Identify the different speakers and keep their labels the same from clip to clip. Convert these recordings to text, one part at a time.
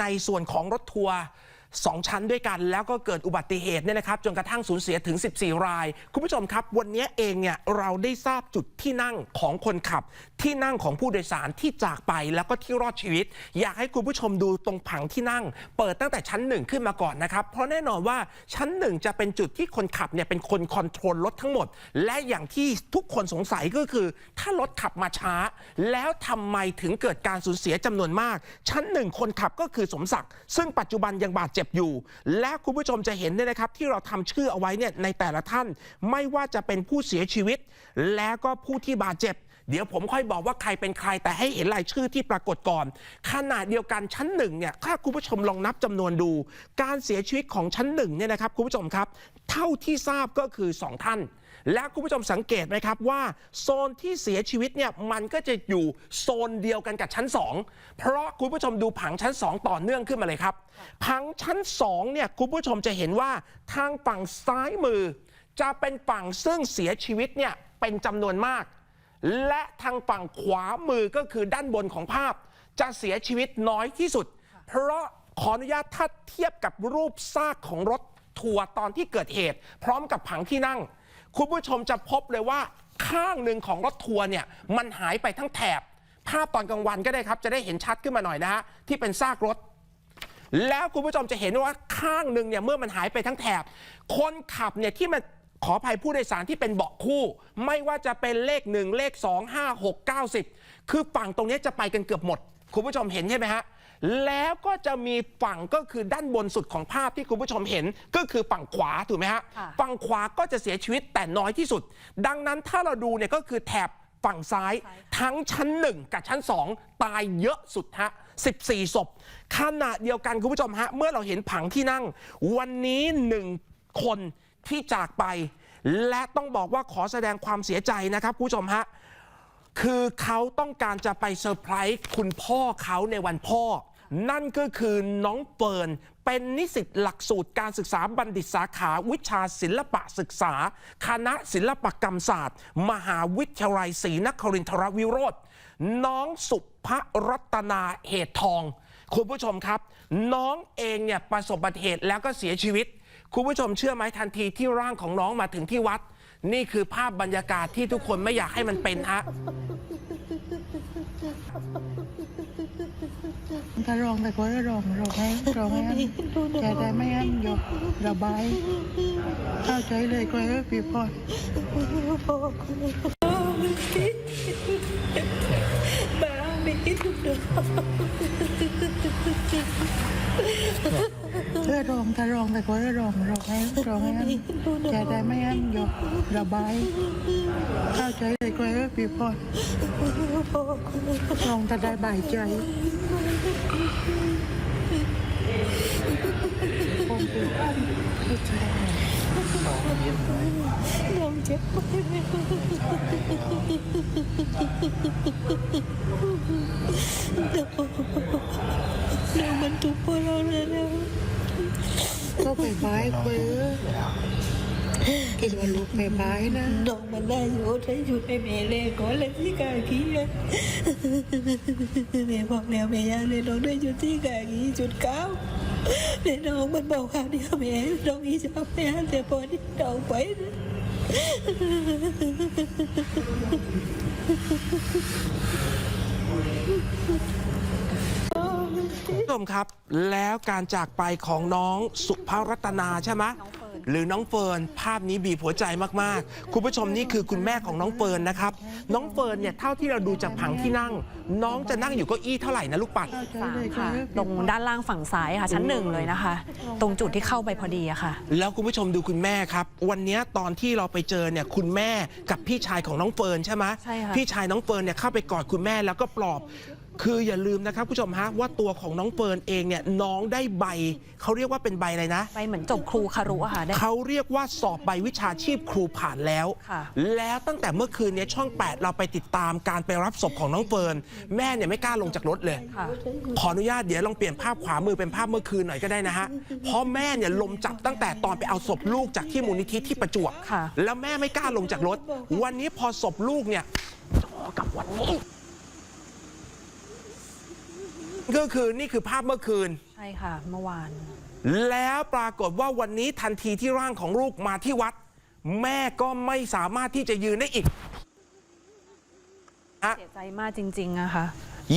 Speaker 1: ในส่วนของรถทัวร์ สองชั้นด้วยกันแล้วก็เกิดอุบัติเหตุเนี่ยนะครับจนกระทั่งสูญเสียถึง 14 ราย คุณผู้ชมครับ วันนี้เองเนี่ยเราได้ทราบจุดที่นั่งของคนขับ ที่นั่งของผู้โดยสารที่จากไปแล้วก็ที่รอดชีวิต อยากให้คุณผู้ชมดูตรงผังที่นั่ง เปิดตั้งแต่ชั้นหนึ่งขึ้นมาก่อนนะครับ เพราะแน่นอนว่าชั้นหนึ่งจะเป็นจุดที่คนขับเนี่ยเป็นคนคอนโทรลรถทั้งหมด และอย่างที่ทุกคนสงสัยก็คือ ถ้ารถขับมาช้า แล้วทำไมถึงเกิดการสูญเสียจำนวนมาก ชั้นหนึ่งคนขับก็คือสมศักดิ์ซึ่งปัจจุบันยังบาดเจ็บอยู่ และคุณผู้ชมจะเห็นเนี่ยนะครับ ที่เราทำชื่อเอาไว้เนี่ยในแต่ละท่าน ไม่ว่าจะเป็นผู้เสียชีวิต และก็ผู้ที่บาดเจ็บเดี๋ยวผมค่อยบอกว่าใครเป็นใครแต่ให้เห็นรายชื่อที่ปรากฏก่อน ขนาดเดียวกันชั้นหนึ่งเนี่ยถ้าคุณผู้ชมลองนับจำนวนดู การเสียชีวิตของชั้นหนึ่งเนี่ยนะครับคุณผู้ชมครับ เท่าที่ทราบก็คือ 2 ท่าน และคุณผู้ชมสังเกตไหมครับว่าโซนที่เสียชีวิตเนี่ยมันก็จะอยู่โซนเดียวกันกับชั้น 2 เพราะคุณผู้ชมดูผังชั้น 2 ต่อเนื่องขึ้นมาเลยครับ ผังชั้น2เนี่ยคุณผู้ชมจะเห็นว่าทางฝั่งซ้ายมือ จะเป็นฝั่งซึ่งเสียชีวิตเนี่ยเป็นจำนวนมาก และทางฝั่งขวามือก็คือด้านบนของภาพ จะเสียชีวิตน้อยที่สุด เพราะขออนุญาตถ้าเทียบกับรูปซากของรถทัวร์ตอนที่เกิดเหตุ พร้อมกับผังที่นั่ง คุณผู้ชมจะพบเลยว่าข้างหนึ่งของรถทัวร์เนี่ยมันหายไปทั้งแถบ ภาพตอนกลางวันก็ได้ครับ จะได้เห็นชัดขึ้นมาหน่อยนะฮะที่เป็นซากรถ แล้วคุณผู้ชมจะเห็นว่าข้างหนึ่งเนี่ยเมื่อมันหายไปทั้งแถบ คนขับเนี่ยที่มันขออภัยผู้โดยสารที่เป็นเบาะคู่ ไม่ว่าจะเป็นเลข 1 เลข 2 5 6 9 10 คือฝั่งตรงนี้จะไปกันเกือบหมด คุณผู้ชมเห็นใช่ไหมฮะ แล้วก็จะมีฝั่งก็คือด้านบนสุดของภาพที่คุณผู้ชมเห็น ก็คือฝั่งขวาถูกไหมฮะ
Speaker 2: ค่ะ
Speaker 1: ฝั่งขวาก็จะเสียชีวิตแต่น้อยที่สุด ดังนั้นถ้าเราดูเนี่ยก็คือแถบฝั่งซ้าย ทั้งชั้น 1 กับชั้น 2 ตายเยอะสุดฮะ 14 ศพ ขณะเดียวกันคุณผู้ชมฮะ เมื่อเราเห็นผังที่นั่ง วันนี้หนึ่งคนที่จากไป และต้องบอกว่าขอแสดงความเสียใจนะครับคุณผู้ชมฮะ คือเขาต้องการจะไปเซอร์ไพรส์คุณพ่อเขาในวันพ่อ นั่นก็คือน้องเฟิร์นเป็นนิสิตหลักสูตรการศึกษาบัณฑิตสาขาวิชาศิลปะศึกษา คณะศิลปกรรมศาสตร์ มหาวิทยาลัยศรีนครินทรวิโรธน้องสุภรัตนาเหตุทอง คุณผู้ชมครับ น้องเองเนี่ยประสบอุบัติเหตุแล้วก็เสียชีวิต คุณผู้ชมเชื่อไหมทันทีที่ร่างของน้องมาถึงที่วัด นี่คือภาพบรรยากาศที่ทุกคนไม่อยากให้มันเป็นฮะ
Speaker 3: ถ้าร้องไปก็ร้องร้องให้ร้องให้อันแต่ได้ไม่อันยกระบายเข้าใจเลยก็ให้พี่พร
Speaker 2: บ้าไม่คิดดู
Speaker 3: เพื่อรองถ้าร้องไปก็ร้องร้องให้ร้องให้อันแต่ได้ไม่อันยกระบายเข้าใจ เลยพี่พรร้องจะได้บายใจคงเป็นผู้ชาย
Speaker 2: ยอมเจ็บไปเดี๋ยวมันทุกพวกเราเลยแล้ว
Speaker 3: ก็ไปบายคุย คิดว่าลูกไปบายนะ
Speaker 2: ดอกมันได้อยู่ได้อยู่ในเมเลก่อนเลยที่กากีเลยแม่บอกแล้วแม่ยังเลยน้องได้อยู่ที่กากีจุดเก้าแม่น้องมันบอกข่าวเดียวแม่น้องอีจะเอาแม่แต่พอที่น้องไปนะ
Speaker 1: คุณผู้ชมครับแล้วการจากไปของน้องสุภรัตนาใช่ไหม หรือน้องเฟิร์นภาพนี้บีบหัวใจมากๆ คุณผู้ชมนี่คือคุณแม่ของน้องเฟิร์นนะครับ น้องเฟิร์นเนี่ยเท่าที่เราดูจากผังที่นั่ง น้องจะนั่งอยู่เก้าอี้เท่าไหร่นะลูกปัด
Speaker 3: เข้าใจ
Speaker 4: สาม
Speaker 3: เลยก็
Speaker 4: ค่ะ
Speaker 3: ให้
Speaker 4: ตร
Speaker 3: พี่
Speaker 4: ง
Speaker 3: พร
Speaker 4: ด้านล่างฝั่งซ้ายค่ะชั้นหนึ่งเลยนะคะ ตรงจุดที่เข้าไปพอดีอะค่ะ
Speaker 1: แล้วคุณผู้ชมดูคุณแม่ครับ วันนี้ตอนที่เราไปเจอเนี่ยคุณแม่กับพี่ชายของน้องเฟิร์นใช่ไหม
Speaker 4: ใช่ค่ะ
Speaker 1: พี่ชายน้องเฟิร์นเนี่ยเข้าไปกอดคุณแม่แล้วก็ปลอบ คืออย่าลืมนะครับคุณผู้ชมฮะว่าตัวของน้องเฟิร์นเองเนี่ยน้องได้ใบ เขาเรียกว่าเป็นใบอะไรนะ
Speaker 4: ไปเหมือนจบครูคารุอะค่ะได้
Speaker 1: เขาเรียกว่าสอบใบวิชาชีพครูผ่านแล้ว
Speaker 4: ค่ะ
Speaker 1: แล้วตั้งแต่เมื่อคืนเนี้ช่อง 8 เราไปติดตามการไปรับศพของน้องเฟิร์นแม่เนี่ยไม่กล้าลงจากรถเลย
Speaker 4: ค่ะ
Speaker 1: ขออนุญาตเดี๋ยวลองเปลี่ยนภาพขวามือเป็นภาพเมื่อคืนหน่อยก็ได้นะฮะ เพราะแม่เนี่ยลมจับตั้งแต่ตอนไปเอาศพลูกจากที่มูลนิธิที่ประจวบ
Speaker 4: ค่ะ
Speaker 1: แล้วแม่ไม่กล้าลงจากรถ วันนี้พอศพลูกเนี่ยจอกับวันนี้ ก็คือนี่คือภาพเมื่อคืน
Speaker 4: ใช่ค่ะ เมื่อวาน
Speaker 1: แล้วปรากฏว่าวันนี้ทันทีที่ร่างของลูกมาที่วัด แม่ก็ไม่สามารถที่จะยืนได้อีกอะ
Speaker 4: เสียใจมากจริงๆอะค่ะ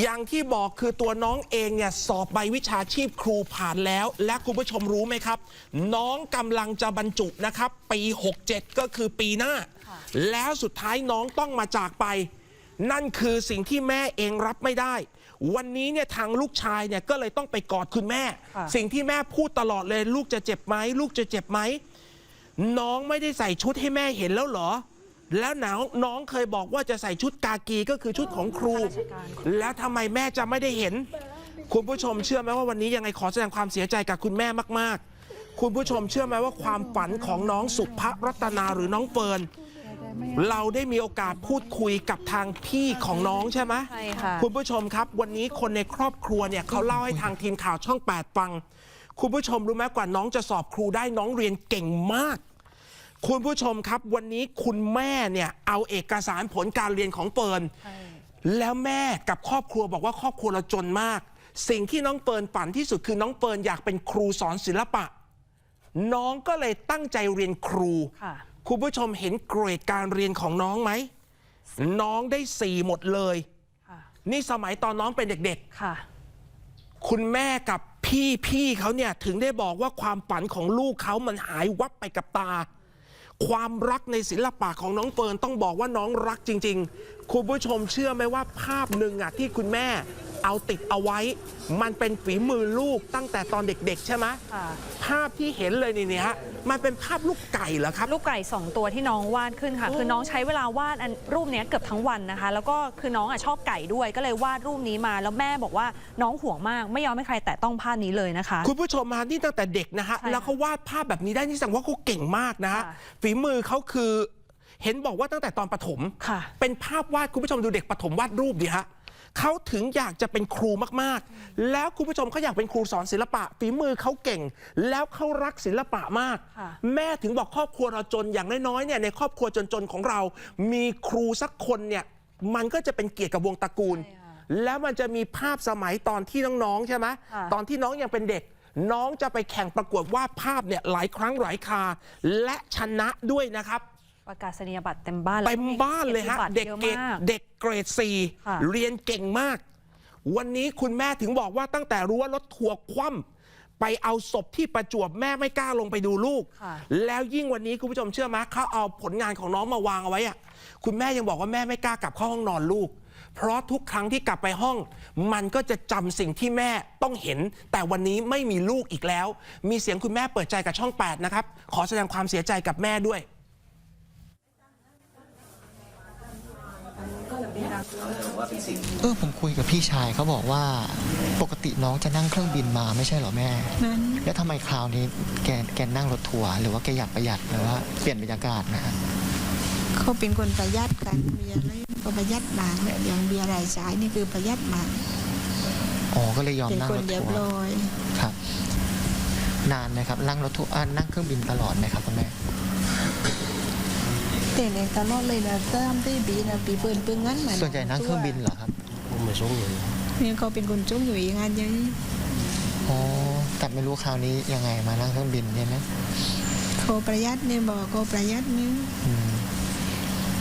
Speaker 1: อย่างที่บอกคือตัวน้องเองเนี่ยสอบใบวิชาชีพครูผ่านแล้ว และคุณผู้ชมรู้ไหมครับ น้องกำลังจะบรรจุนะครับ ปี 67 ก็คือปีหน้า แล้วสุดท้ายน้องต้องมาจากไป นั่นคือสิ่งที่แม่เองรับไม่ได้ วันนี้เนี่ยทางลูกชายเนี่ยก็เลยต้องไปกอดคุณแม่
Speaker 4: ค่ะ
Speaker 1: สิ่งที่แม่พูดตลอดเลย ลูกจะเจ็บไหมลูกจะเจ็บไหมน้องไม่ได้ใส่ชุดให้แม่เห็นแล้วเหรอ แล้วหนาวน้องเคยบอกว่าจะใส่ชุดกากีก็คือชุดของครู
Speaker 4: ราชการ
Speaker 1: แล้วทำไมแม่จะไม่ได้เห็น คุณผู้ชมเชื่อไหมว่าวันนี้ยังไงขอแสดงความเสียใจกับคุณแม่มาก ๆ คุณผู้ชมเชื่อไหมว่าความฝันของน้องสุภรัตนาหรือน้องเฟิร์น เราได้มีโอกาสพูดคุยกับทางพี่ของน้องใช่ไหม
Speaker 4: ใช่ค่ะ
Speaker 1: คุณผู้ชมครับ วันนี้คนในครอบครัวเนี่ยเขาเล่าให้ทางทีมข่าวช่อง 8 ฟัง คุณผู้ชมรู้ไหมกว่าน้องจะสอบครูได้น้องเรียนเก่งมาก คุณผู้ชมครับ วันนี้คุณแม่เนี่ยเอาเอกสารผลการเรียนของเฟิร์นแล้วแม่กับครอบครัวบอกว่าครอบครัวเราจนมาก สิ่งที่น้องเฟิร์นฝันที่สุดคือน้องเฟิร์นอยากเป็นครูสอนศิลปะ น้องก็เลยตั้งใจเรียนครู
Speaker 4: ค่ะ
Speaker 1: คุณผู้ชมเห็นเกรดการเรียนของน้องไหม น้องได้สี่หมดเลย
Speaker 4: ค่ะ
Speaker 1: นี่สมัยตอนน้องเป็นเด็ก
Speaker 4: ค่ะ
Speaker 1: ๆคุณแม่กับพี่พี่เขาเนี่ยถึงได้บอกว่าความฝันของลูกเขามันหายวับไปกับตา ความรักในศิลปะของน้องเฟิร์นต้องบอกว่าน้องรักจริง ๆ คุณผู้ชมเชื่อไหมว่าภาพหนึ่งอะที่คุณแม่ เอาติดเอาไว้ มันเป็นฝีมือลูกตั้งแต่ตอนเด็กๆ ใช่ไหม
Speaker 4: ค่ะ
Speaker 1: ภาพที่เห็นเลยนี่เนี่ยฮะมันเป็นภาพลูกไก่เหรอครับ
Speaker 4: ลูกไก่สองตัวที่น้องวาดขึ้นค่ะ คือน้องใช้เวลาวาดอันรูปเนี้ยเกือบทั้งวันนะคะ แล้วก็คือน้องอะชอบไก่ด้วยก็เลยวาดรูปนี้มา แล้วแม่บอกว่าน้องห่วงมากไม่ยอมให้ใครแตะต้องภาพนี้เลยนะคะ
Speaker 1: คุณผู้ชมมานี่ตั้งแต่เด็กนะฮะ
Speaker 4: ใช่ค่ะ
Speaker 1: แล้วเขาวาดภาพแบบนี้ได้นี่แสดงว่าเขาเก่งมากนะฮะ
Speaker 4: ค่ะ
Speaker 1: ฝีมือเขาคือ เห็นบอกว่าตั้งแต่ตอนประถม
Speaker 4: ค่ะ
Speaker 1: เป็นภาพวาดคุณผู้ชมดูเด็กประถมวาดรูปดิฮะ เขาถึงอยากจะเป็นครูมากๆ แล้วคุณผู้ชมเขาอยากเป็นครูสอนศิลปะฝีมือเขาเก่ง แล้วเขารักศิลปะมาก
Speaker 4: ค่ะ
Speaker 1: แม่ถึงบอกครอบครัวเราจนอย่างน้อยๆเนี่ยในครอบครัวจนๆของเรา มีครูสักคนเนี่ยมันก็จะเป็นเกียรติกับวงตระกูล
Speaker 4: ใช่ค่ะ
Speaker 1: แล้วมันจะมีภาพสมัยตอนที่น้องๆใช่ไหม
Speaker 4: ค่ะ
Speaker 1: ตอนที่น้องยังเป็นเด็กน้องจะไปแข่งประกวดวาดภาพเนี่ยหลายครั้งหลายคา และชนะด้วยนะครับ
Speaker 4: ประกาศนียบัตรเต็มบ้าน
Speaker 1: เต็มบ้านเลยฮะ
Speaker 4: กี
Speaker 1: เด็
Speaker 4: ย
Speaker 1: ก
Speaker 4: รติ
Speaker 1: เกร
Speaker 4: บัต
Speaker 1: ด
Speaker 4: รเยอะมาก
Speaker 1: เด็กเกรดสี่
Speaker 4: ค่ะ
Speaker 1: เรียนเก่งมาก วันนี้คุณแม่ถึงบอกว่าตั้งแต่รู้ว่ารถทัวร์คว่ำไปเอาศพที่ประจวบแม่ไม่กล้าลงไปดูลูก
Speaker 4: ค่ะ
Speaker 1: แล้วยิ่งวันนี้คุณผู้ชมเชื่อไหมเขาเอาผลงานของน้องมาวางเอาไว้อะคุณแม่ยังบอกว่าแม่ไม่กล้ากลับเข้าห้องนอนลูก เพราะทุกครั้งที่กลับไปห้อง มันก็จะจำสิ่งที่แม่ต้องเห็น แต่วันนี้ไม่มีลูกอีกแล้ว มีเสียงคุณแม่เปิดใจกับช่อง 8 นะครับ ขอแสดงความเสียใจกับแม่ด้วย
Speaker 5: เออผมคุยกับพี่ชายเขาบอกว่า ปกติน้องจะนั่งเครื่องบินมาไม่ใช่เหรอแม่
Speaker 2: นั้น
Speaker 5: แล้วทำไมคราวนี้แกแกนั่งรถทัวร์หรือว่าแกอยากประหยัดหรือว่าเปลี่ยนบรรยากาศนะฮะ
Speaker 2: เขาเป็นคนประหยัดกันมีอะไรก็ประหยัดมากเนี่ยอย่างเบียร์รายจ่ายนี่คือประหยัดมาก
Speaker 5: อ๋อก็เลยยอม
Speaker 2: เป็น
Speaker 5: นั่ง
Speaker 2: คน
Speaker 5: รถ
Speaker 2: เรียบ
Speaker 5: ทัวร์
Speaker 2: ร้อย
Speaker 5: ครับ นานไหมครับนั่งรถทัวร์อ่านั่งเครื่องบินตลอดไหมครับคุณแม่
Speaker 2: แต่ในตลอดเลยนะตามที่บีนะปีเปินเปิงงั้นเหมือน
Speaker 5: ส่วนใหญ่นั่งเครื่องบินเหรอครับ
Speaker 2: เนี่ยเขาเป็นคนจุ้งอยู่อีกงานอยังนี้
Speaker 5: อ๋อแต่ไม่รู้คราวนี้ยังไงมานั่งเครื่องบินเนี่ยนะ
Speaker 2: เขาประหยัดเนี่ยบอกเขาประหยัดเนี่ย
Speaker 5: อืม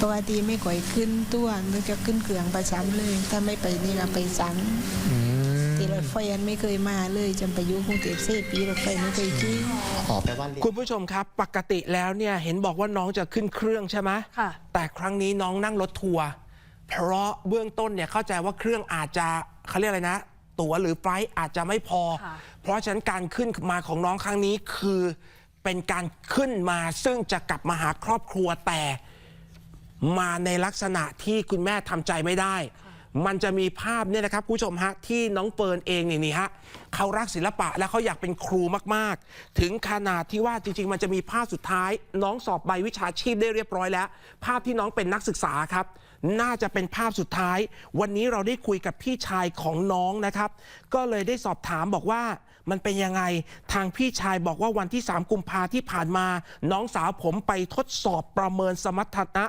Speaker 2: ปกติไม่ก่อยขึ้นตัวมันจะขึ้นเครื่องประจำเลย ถ้าไม่ไปนี่เราไปสัง
Speaker 5: อืม
Speaker 2: ที่รถไฟอันไม่เคยมาเลยจำไปอยุกรุงเทพเซปีรถไฟไม่เคยขี่
Speaker 5: อ๋อแปลว่าเรียน
Speaker 1: คุณผู้ชมครับ ปกติแล้วเนี่ยเห็นบอกว่าน้องจะขึ้นเครื่องใช่ไหม
Speaker 4: ค่ะ
Speaker 1: แต่ครั้งนี้น้องนั่งรถทัวร์เพราะเบื้องต้นเนี่ยเข้าใจว่าเครื่องอาจจะเขาเรียกอะไรนะ ตั๋วหรือไฟลท์อาจจะไม่พอ
Speaker 4: ค่ะ
Speaker 1: เพราะฉะนั้นการขึ้นมาของน้องครั้งนี้คือเป็นการขึ้นมาซึ่งจะกลับมาหาครอบครัวแต่ มาในลักษณะที่คุณแม่ทำใจไม่ได้ มันจะมีภาพเนี่ยนะครับคุณผู้ชมฮะที่น้องเฟิร์นเองนี่นี่ฮะเขารักศิลปะและเขาอยากเป็นครูมากๆ ถึงขนาดที่ว่าจริง ๆ มันจะมีภาพสุดท้าย น้องสอบใบวิชาชีพได้เรียบร้อยแล้ว ภาพที่น้องเป็นนักศึกษาครับ น่าจะเป็นภาพสุดท้าย วันนี้เราได้คุยกับพี่ชายของน้องนะครับ ก็เลยได้สอบถามบอกว่า มันเป็นยังไงทางพี่ชายบอกว่าวันที่ 3 กุมภาที่ผ่านมา น้องสาวผมไปทดสอบประเมินสมรรถนะ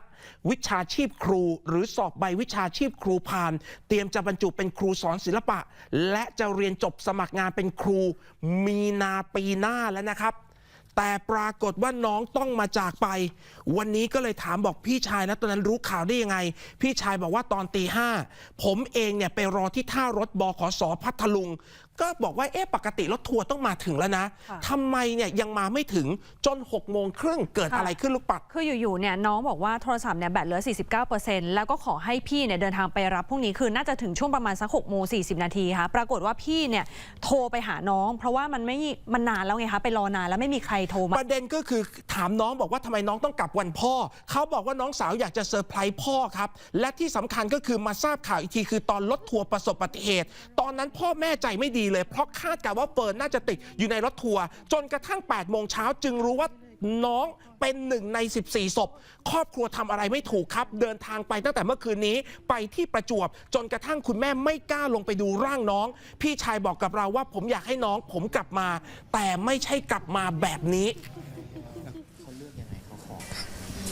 Speaker 1: วิชาชีพครู หรือสอบใบวิชาชีพครูผ่าน เตรียมจะบรรจุเป็นครูสอนศิลปะ และจะเรียนจบสมัครงานเป็นครู มีนาปีหน้าแล้วนะครับ แต่ปรากฏว่าน้องต้องมาจากไปวันนี้ก็เลยถามบอกพี่ชายนะตอนนั้นรู้ข่าวได้ยังไง พี่ชายบอกว่าตอนตีห้าผมเองเนี่ยไปรอที่ท่ารถบขสพัทลุง ก็บอกว่าเอ๊ะปกติรถทัวร์ต้องมาถึงแล้วนะ
Speaker 4: ค่ะ
Speaker 1: ทำไมเนี่ยยังมาไม่ถึงจน6กโมงครึ่งเกิด
Speaker 4: ค่ะ
Speaker 1: อะไรขึ้นลูกปัด
Speaker 4: คืออยู่ๆเนี่ยน้องบอกว่าโทรศัพท์เนี่ยแบตเหลือ 49%แล้วก็ขอให้พี่เนี่ยเดินทางไปรับพรุ่งนี้คือน่าจะถึงช่วงประมาณสัก6โมง40นาทีค่ะปรากฏว่าพี่เนี่ยโทรไปหาน้อง เพราะว่ามันไม่มันนานแล้วไงคะไปรอนานแล้วไม่มีใครโทรมา
Speaker 1: ประเด็นก็คือถามน้องบอกว่าทำไมน้องต้องกลับวันพ่อ เขาบอกว่าน้องสาวอยากจะเซอร์ไพรส์พ่อครับ และที่สำคัญก็คือมาทราบข่าวอีกทีคือตอนรถทัวร์ประสบอุบัติเหตุ ตอนนั้นพ่อแม่ใจไม่ดีเลย เพราะคาดการว่าเฟิร์นน่าจะติดอยู่ในรถทัวร์จนกระทั่ง8โมงเช้าจึงรู้ว่าน้องเป็นหนึ่งใน 14 ศพ ครอบครัวทำอะไรไม่ถูกครับ เดินทางไปตั้งแต่เมื่อคืนนี้ไปที่ประจวบ จนกระทั่งคุณแม่ไม่กล้าลงไปดูร่างน้อง พี่ชายบอกกับเราว่าผมอยากให้น้องผมกลับมา แต่ไม่ใช่กลับมาแบบนี้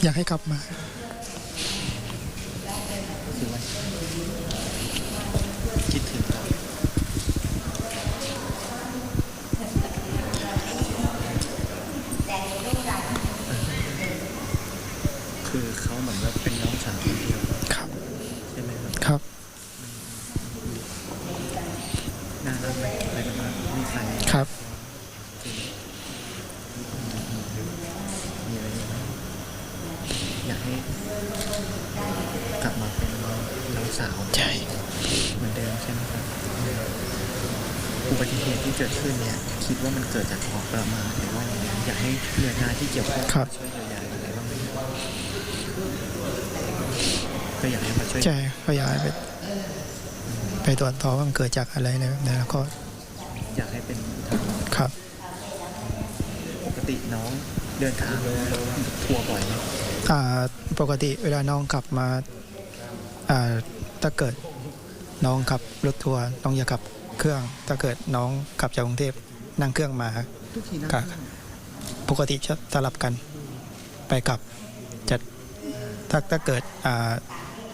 Speaker 3: อยากให้กลับมา
Speaker 5: คิดถึงเราคือเขาเหมือนว่าเป็นน้องสาวคนเดียว
Speaker 3: ครับ
Speaker 5: ใช่ไหมครับ
Speaker 3: ครับ
Speaker 5: น่ารักไหมอะไรประมาณมีใคร
Speaker 3: ครับ
Speaker 5: มีอะไรไหม อยากให้กลับมาเป็นน้องสาว
Speaker 3: ใช่
Speaker 5: เหมือนเดิมใช่ไหมครับอุบัติเหตุที่เกิดขึ้นเนี่ย คิดว่ามันเกิดจากความประมาทหรือว่าอย่างไรอยากให้หน่วยงานที่เกี่ยวข้อง
Speaker 3: ครับ
Speaker 5: ช่วยเยียวยาอะไรบ้างไหมครับก็อยากให้มาช่วย
Speaker 3: ใช่ก็อยากให้ไปไปตรวจสอบว่ามันเกิดจากอะไรอะไรแบบนี้แล้วก็
Speaker 5: อยากให้เป็นอุทาหรณ์
Speaker 3: ครับ
Speaker 5: ปกติน้องเดินทางทัวร์บ่อยไหม
Speaker 3: อ่า ปกติเวลาน้องขับมาอ่าถ้าเกิดน้องขับรถทัวร์น้องอย่าขับเครื่อง ถ้าเกิดน้องขับจากกรุงเทพนั่งเครื่องมา
Speaker 5: ทุกทีนะ
Speaker 3: ครับปกติจะสลับกันไปกลับจะถ้าถ้าเกิดอ่า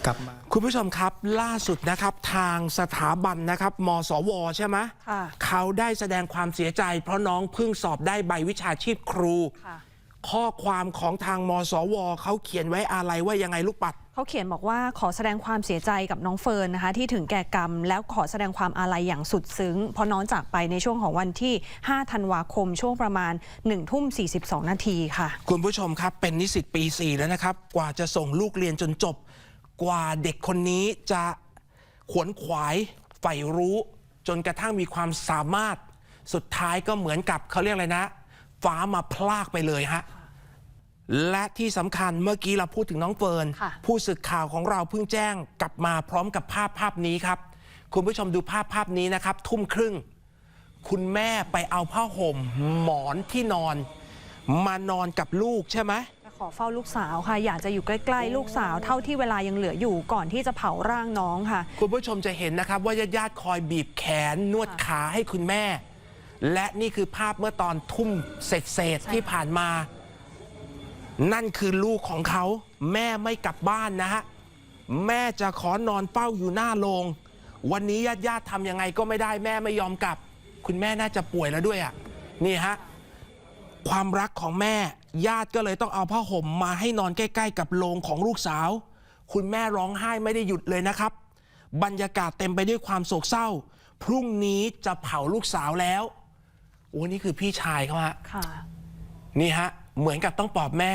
Speaker 3: กลับมา
Speaker 1: คุณผู้ชมครับล่าสุดนะครับทางสถาบันนะครับมสว ใช่ไหม
Speaker 4: ค่ะ
Speaker 1: เขาได้แสดงความเสียใจ เพราะน้องเพิ่งสอบได้ใบวิชาชีพครู
Speaker 4: ค่ะ
Speaker 1: ข้อความของทางมสวเขาเขียนไว้อะไรว่ายังไงลูกปัด
Speaker 4: เขาเขียนบอกว่าขอแสดงความเสียใจกับน้องเฟิร์นนะคะ ที่ถึงแก่กรรม แล้วขอแสดงความอาลัยอย่างสุดซึ้ง เพราะน้องจากไปในช่วงของวันที่ 5 ธันวาคมช่วงประมาณ1ทุ่ม 42 นาทีค่ะ
Speaker 1: คุณผู้ชมครับ เป็นนิสิตปี 4 แล้วนะครับ กว่าจะส่งลูกเรียนจนจบ กว่าเด็กคนนี้จะขวนขวายใฝ่รู้ จนกระทั่งมีความสามารถ สุดท้ายก็เหมือนกับเขาเรียกอะไรนะ ฟ้ามาพลากไปเลยฮะ และที่สำคัญเมื่อกี้เราพูดถึงน้องเฟิร์น
Speaker 4: ค่ะ
Speaker 1: ผู้สื่อข่าวของเราเพิ่งแจ้งกลับมาพร้อมกับภาพภาพนี้ครับ คุณผู้ชมดูภาพภาพนี้นะครับ ทุ่มครึ่ง คุณแม่ไปเอาผ้าห่ม หมอนที่นอน มานอนกับลูกใช่ไหม
Speaker 4: ขอเฝ้าลูกสาวค่ะ อยากจะอยู่ใกล้ๆ ลูกสาวเท่าที่เวลายังเหลืออยู่ก่อนที่จะเผาร่างน้องค่ะ
Speaker 1: คุณผู้ชมจะเห็นนะครับว่าญาติๆคอยบีบแขนนวดขาให้คุณแม่ และนี่คือภาพเมื่อตอนทุ่มเศษๆที่ผ่านมา นั่นคือลูกของเขาแม่ไม่กลับบ้านนะฮะ แม่จะขอนอนเฝ้าอยู่หน้าโรงวันนี้ญาติๆทำยังไงก็ไม่ได้แม่ไม่ยอมกลับ คุณแม่น่าจะป่วยแล้วด้วยอะนี่ฮะความรักของแม่ญาติก็เลยต้องเอาผ้าห่มมาให้นอนใกล้ ๆ กับโลงของลูกสาว คุณแม่ร้องไห้ไม่ได้หยุดเลยนะครับ บรรยากาศเต็มไปด้วยความโศกเศร้า พรุ่งนี้จะเผาลูกสาวแล้วโอ้นี่คือพี่ชายเขาฮะ
Speaker 4: ค่ะ
Speaker 1: นี่ฮะ เหมือนกับต้องปลอบแม่